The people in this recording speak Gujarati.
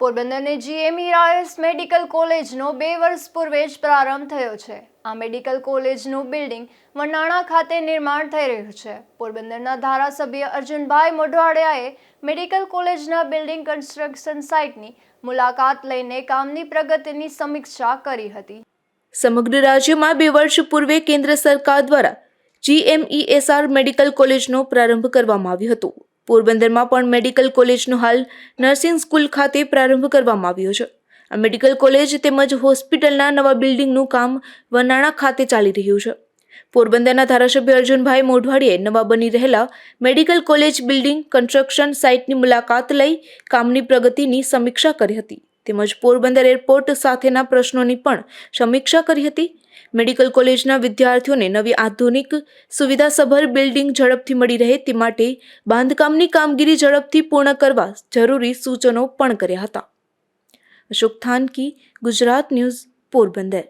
પોરબંદરની જીએમ રાયસ મેડિકલ કોલેજનો બે વર્ષ પૂર્વે જ પ્રારંભ થયો છે. આ મેડિકલ કોલેજનું બિલ્ડિંગ વનાણા ખાતે નિર્માણ થઈ રહ્યું છે. પોરબંદરના ધારાસભ્ય અર્જુનભાઈ મોઢવાડિયાએ મેડિકલ કોલેજના બિલ્ડિંગ કન્સ્ટ્રક્શન સાઇટની મુલાકાત લઈને કામની પ્રગતિની સમીક્ષા કરી હતી. સમગ્ર રાજ્યમાં બે વર્ષ પૂર્વે કેન્દ્ર સરકાર દ્વારા જીએમઈએસઆર મેડિકલ કોલેજનો પ્રારંભ કરવામાં આવ્યો હતો. પોરબંદરમાં પણ મેડિકલ કોલેજનો હાલ નર્સિંગ સ્કૂલ ખાતે પ્રારંભ કરવામાં આવ્યો છે. આ મેડિકલ કોલેજ તેમજ હોસ્પિટલના નવા બિલ્ડિંગનું કામ વનાણા ખાતે ચાલી રહ્યું છે. પોરબંદરના ધારાસભ્ય અર્જુનભાઈ મોઢવાડીએ નવા બની રહેલા મેડિકલ કોલેજ બિલ્ડિંગ કન્સ્ટ્રક્શન સાઇટની મુલાકાત લઈ કામની પ્રગતિની સમીક્ષા કરી હતી. તેમજ પોરબંદર એરપોર્ટ સાથેના પ્રશ્નોની પણ સમીક્ષા કરી હતી. મેડિકલ કોલેજના વિદ્યાર્થીઓને નવી આધુનિક સુવિધાસભર બિલ્ડિંગ ઝડપથી મળી રહે તે માટે બાંધકામની કામગીરી ઝડપથી પૂર્ણ કરવા જરૂરી સૂચનો પણ કર્યા હતા. અશોક થાનકી, ગુજરાત ન્યૂઝ, પોરબંદર.